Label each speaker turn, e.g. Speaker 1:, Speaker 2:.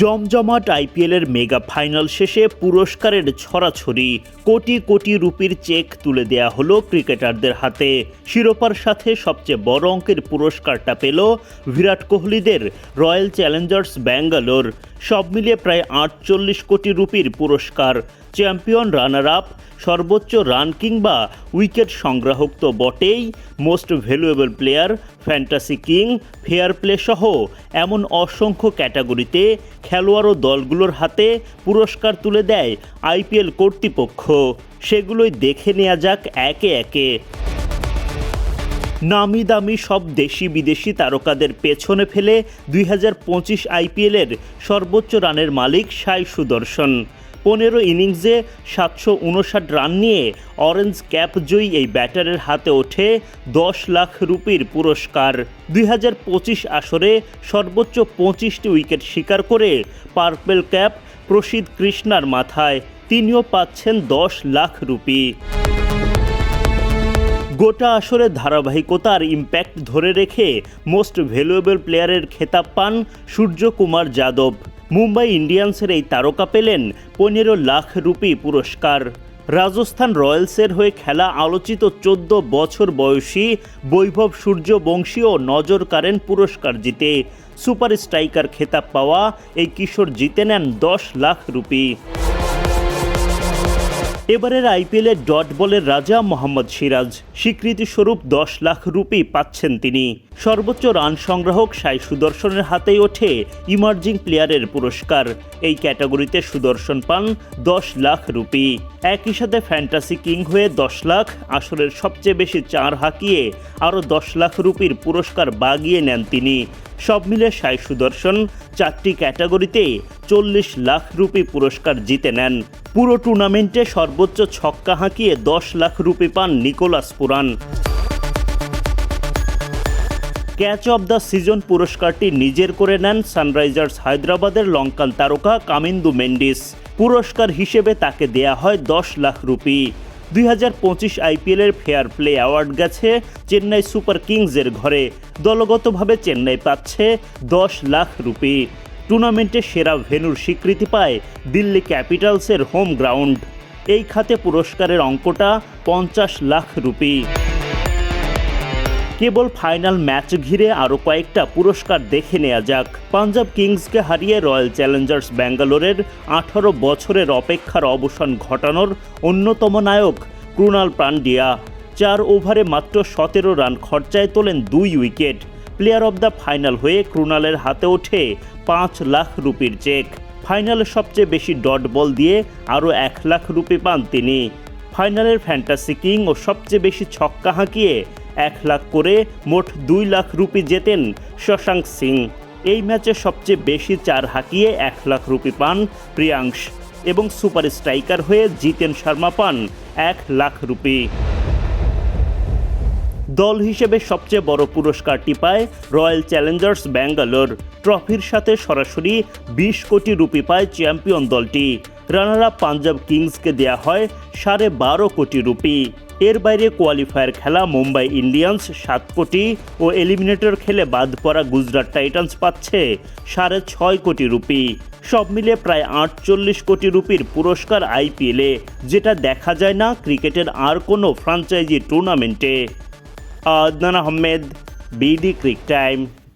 Speaker 1: জমজমাট আইপিএলের mega final শেষে পুরস্কারের ছড়াছড়ি। কোটি কোটি রুপির চেক তুলে দেয়া হলো ক্রিকেটারদের হাতে। শিরোপার সাথে সবচেয়ে বড় অঙ্কের পুরস্কারটা পেল বিরাট কোহলিদের রয়্যাল চ্যালেঞ্জার্স ব্যাঙ্গালোর। সব মিলিয়ে প্রায় আটচল্লিশ কোটি রুপির পুরস্কার। চ্যাম্পিয়ন রানার আপ সর্বোচ্চ রান কিংবা উইকেট সংগ্রাহক তো বটেই, most valuable player fantasy king, fair play সহ এমন অসংখ্য ক্যাটাগরিতে খেলোয়াড় ও দলগুলোর হাতে পুরস্কার তুলে দেয় আইপিএল কর্তৃপক্ষ। সেগুলোই দেখে নেওয়া যাক একে একে। নামি দামি সব দেশি বিদেশি তারকাদের পেছনে ফেলে দুই হাজার পঁচিশ আইপিএলের সর্বোচ্চ রানের মালিক সাই সুদর্শন। পনেরো ইনিংসে সাতশো উনষাট রান নিয়ে অরেঞ্জ ক্যাপ জয়ী এই ব্যাটারের হাতে ওঠে দশ লাখ রুপির পুরস্কার। দুই হাজার পঁচিশ আসরে সর্বোচ্চ পঁচিশটি উইকেট শিকার করে পার্পেল ক্যাপ প্রসিদ্ধ কৃষ্ণার মাথায়, তিনিও পাচ্ছেন দশ লাখ রুপি। গোটা আসরে ধারাবাহিকতার ইম্প্যাক্ট ধরে রেখে মোস্ট ভ্যালুয়েবল প্লেয়ারের খেতাব পান সূর্যকুমার যাদব। মুম্বাই ইন্ডিয়ান্সের এই তারকা পেলেন পনেরো লাখ রুপি পুরস্কার। রাজস্থান রয়্যালসের হয়ে খেলা আলোচিত চোদ্দ বছর বয়সী বৈভব সূর্যবংশীও নজর কাড়েন পুরস্কার জিতে। সুপার স্ট্রাইকার খেতাব পাওয়া এই কিশোর জিতে নেন দশ লাখ রুপি। এবারের আইপিএলে ডট বলের রাজা মোহাম্মদ সিরাজ স্বীকৃতিস্বরূপ দশ লাখ রুপি পাচ্ছেন তিনি। সর্বোচ্চ রান সংগ্রাহক সাই সুদর্শনের হাতেই ওঠে ইমার্জিং প্লেয়ারের পুরস্কার। এই ক্যাটাগরিতে সুদর্শন পান দশ লাখ রুপি। একই সাথে ফ্যান্টাসি কিং হয়ে দশ লাখ, আসরের সবচেয়ে বেশি চার হাঁকিয়ে আরও দশ লাখ রুপির পুরস্কার বাগিয়ে নেন তিনি। সব মিলে সাই সুদর্শন চারটি ক্যাটাগরিতে চল্লিশ লাখ রুপি পুরস্কার জিতে নেন। পুরো টুর্নামেন্টে সর্বোচ্চ ছক্কা হাঁকিয়ে দশ লাখ রুপি পান Nicholas Pooran. Catch of the season পুরস্কারটি নিজের করে নেন সানরাইজার্স হায়দ্রাবাদের লঙ্কান তারকা কামিন্দু মেন্ডিস। পুরস্কার হিসেবে তাকে দেয়া হয় দশ লাখ রুপি। দুই হাজার পঁচিশ আইপিএলের ফেয়ার প্লে অ্যাওয়ার্ড গেছে চেন্নাই সুপার কিংসের ঘরে। দলগতভাবে চেন্নাই পাচ্ছে দশ লাখ রুপি। টুর্নামেন্টে সেরা ভেনুর স্বীকৃতি পায় দিল্লি ক্যাপিটালসের হোম গ্রাউন্ড। এই খাতে পুরস্কারের অঙ্কটা পঞ্চাশ লাখ রুপি। কেবল ফাইনাল ম্যাচ ঘিরে আরও কয়েকটা পুরস্কার দেখে নেওয়া যাক। পাঞ্জাব কিংসকে হারিয়ে রয়্যাল চ্যালেঞ্জার্স ব্যাঙ্গালোরের আঠারো বছরের অপেক্ষার অবসান ঘটানোর অন্যতম নায়ক ক্রুনাল পান্ডিয়া চার ওভারে মাত্র সতেরো রান খরচায় তোলেন দুই wicket. Player of the final হয়ে ক্রুনালের হাতে ওঠে পাঁচ লাখ রুপির চেক। ফাইনালে সবচেয়ে বেশি ডট বল দিয়ে আরও এক লাখ রুপি পান তিনি। ফাইনালের ফ্যান্টাসি কিং ও সবচেয়ে বেশি ছক্কা হাঁকিয়ে এক লাখ করে মোট দুই লাখ রুপি জেতেন শশাঙ্ক সিং। এই ম্যাচে সবচেয়ে বেশি চার হাঁকিয়ে এক লাখ রুপি পান প্রিয়াংশ এবং সুপার স্ট্রাইকার হয়ে জিতেন শর্মা পান এক লাখ রুপি। দল হিসেবে সবচেয়ে বড় পুরস্কারটি পায় রয়্যাল চ্যালেঞ্জার্স ব্যাঙ্গালোর। ট্রফির সাথে সরাসরি বিশ কোটি রুপি পায় চ্যাম্পিয়ন দলটি। রানার আপ পাঞ্জাব কিংসকে দেয়া হয় সাড়ে বারো কোটি রুপি। এর বাইরে কোয়ালিফায়ার খেলা মুম্বাই ইন্ডিয়ান্স সাত কোটি ও এলিমিনেটর খেলে বাদ পড়া গুজরাট টাইটান্স পাচ্ছে সাড়ে ছয় কোটি রুপি। সব মিলে প্রায় আটচল্লিশ কোটি রুপির পুরস্কার আইপিএলে, যেটা দেখা যায় না ক্রিকেটের আর কোনো ফ্রাঞ্চাইজি টুর্নামেন্টে। Adnan Ahmed B D crictime.